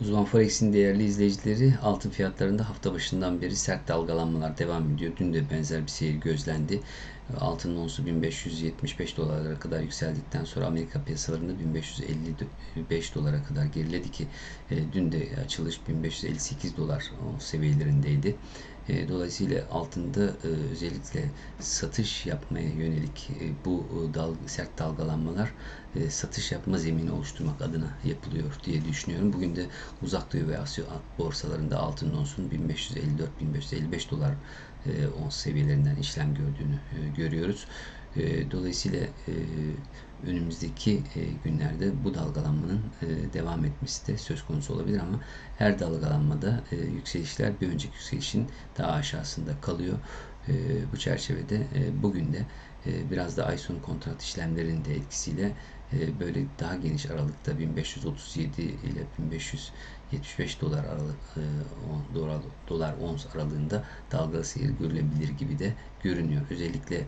Uzman Forex'in değerli izleyicileri altın fiyatlarında hafta başından beri sert dalgalanmalar devam ediyor. Dün de benzer bir seyir gözlendi. Altının onsu 1575 dolarlara kadar yükseldikten sonra Amerika piyasalarında 1555 dolara kadar geriledi ki e, dün de açılış 1558 dolar seviyelerindeydi. E, dolayısıyla altında e, özellikle satış yapmaya yönelik bu dal, sert dalgalanmalar satış yapma zemini oluşturmak adına yapılıyor diye düşünüyorum. Bugün de Uzak Doğu ve Asya borsalarında altın onsun 1554-1555 dolar ons seviyelerinden işlem gördüğünü görüyoruz. Dolayısıyla önümüzdeki günlerde bu dalgalanmanın devam etmesi de söz konusu olabilir ama her dalgalanmada yükselişler bir önceki yükselişin daha aşağısında kalıyor. Bu çerçevede bugün de biraz da ay sonu kontrat işlemlerinin de etkisiyle böyle daha geniş aralıkta 1537 ile 1575 dolar aralık dolar, dolar ons aralığında dalgalı seyir görülebilir gibi de görünüyor. Özellikle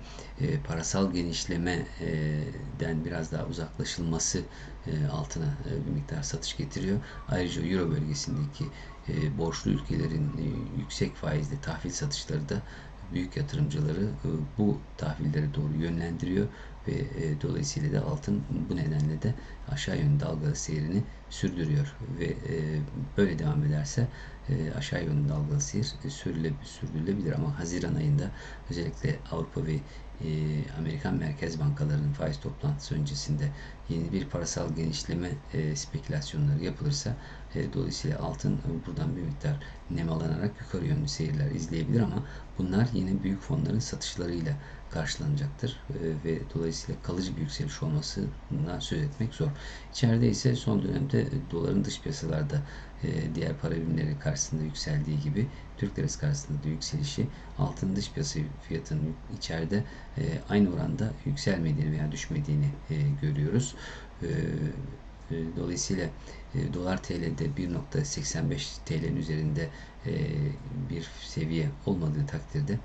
parasal genişlemeden biraz daha uzaklaşılması altına bir miktar satış getiriyor. Ayrıca Euro bölgesindeki borçlu ülkelerin yüksek faizli tahvil satışları da büyük yatırımcıları bu tahvillere doğru yönlendiriyor ve e, dolayısıyla da altın bu nedenle de aşağı yönlü dalgalı seyrini sürdürüyor. Ve e, böyle devam ederse e, aşağı yönlü dalgalı seyir sürüle, sürdürülebilir ama Haziran ayında özellikle Avrupa ve e, Amerikan merkez bankalarının faiz toplantısı öncesinde yeni bir parasal genişleme e, spekülasyonları yapılırsa e, dolayısıyla altın buradan bir miktar nemalanarak yukarı yönlü seyirler izleyebilir ama bunlar yine büyük fonların satışlarıyla karşılanacaktır e, ve dolayısıyla kalıcı bir yükseliş olmasına söz etmek zor. İçeride ise son dönemde doların dış piyasalarda e, diğer para birimleri karşısında yükseldiği gibi Türk lirası karşısında da yükselişi altın dış piyasa fiyatının içeride e, aynı oranda yükselmediğini veya düşmediğini görüyoruz. Dolayısıyla dolar TL'de 1.85 TL'nin üzerinde bir seviye olmadığı takdirde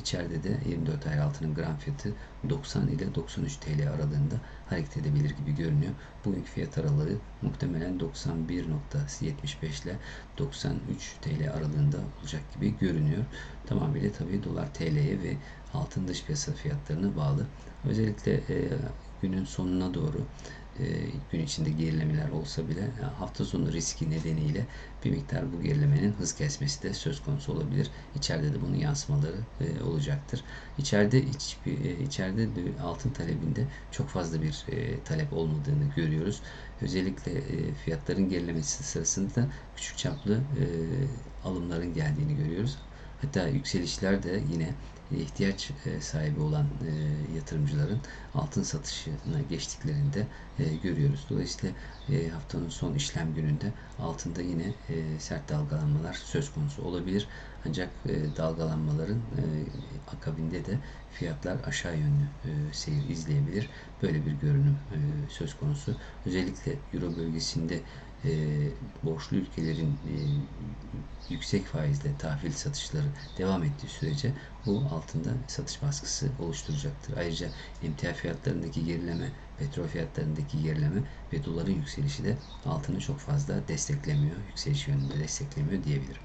içeride de 24 ay altının gram fiyatı 90 ile 93 TL aralığında hareket edebilir gibi görünüyor. Bugünkü fiyat aralığı muhtemelen 91.75 ile 93 TL aralığında olacak gibi görünüyor. Tamamıyla tabii dolar TL'ye ve altın dış piyasa fiyatlarına bağlı. Özellikle günün sonuna doğru e, gün içinde gerilemeler olsa bile hafta sonu riski nedeniyle bir miktar bu gerilemenin hız kesmesi de söz konusu olabilir. İçeride de bunun yansımaları e, olacaktır. İçeride iç, e, içeride de altın talebinde çok fazla bir e, talep olmadığını görüyoruz. Özellikle e, fiyatların gerilemesi sırasında küçük çaplı e, alımların geldiğini görüyoruz. Hatta yükselişler de yine ihtiyaç e, sahibi olan e, yatırımcıların altın satışına geçtiklerinde e, görüyoruz. Dolayısıyla haftanın son işlem gününde altında yine sert dalgalanmalar söz konusu olabilir. Ancak dalgalanmaların akabinde de fiyatlar aşağı yönlü seyir izleyebilir. Böyle bir görünüm söz konusu. Özellikle Euro bölgesinde borçlu ülkelerin yüksek faizle tahvil satışları devam ettiği sürece bu altında satış baskısı oluşturacaktır. Ayrıca emtia fiyatlarındaki gerileme, petrol fiyatlarındaki gerileme ve doların yükselişi de altını çok fazla desteklemiyor, yükseliş yönünde desteklemiyor diyebilirim.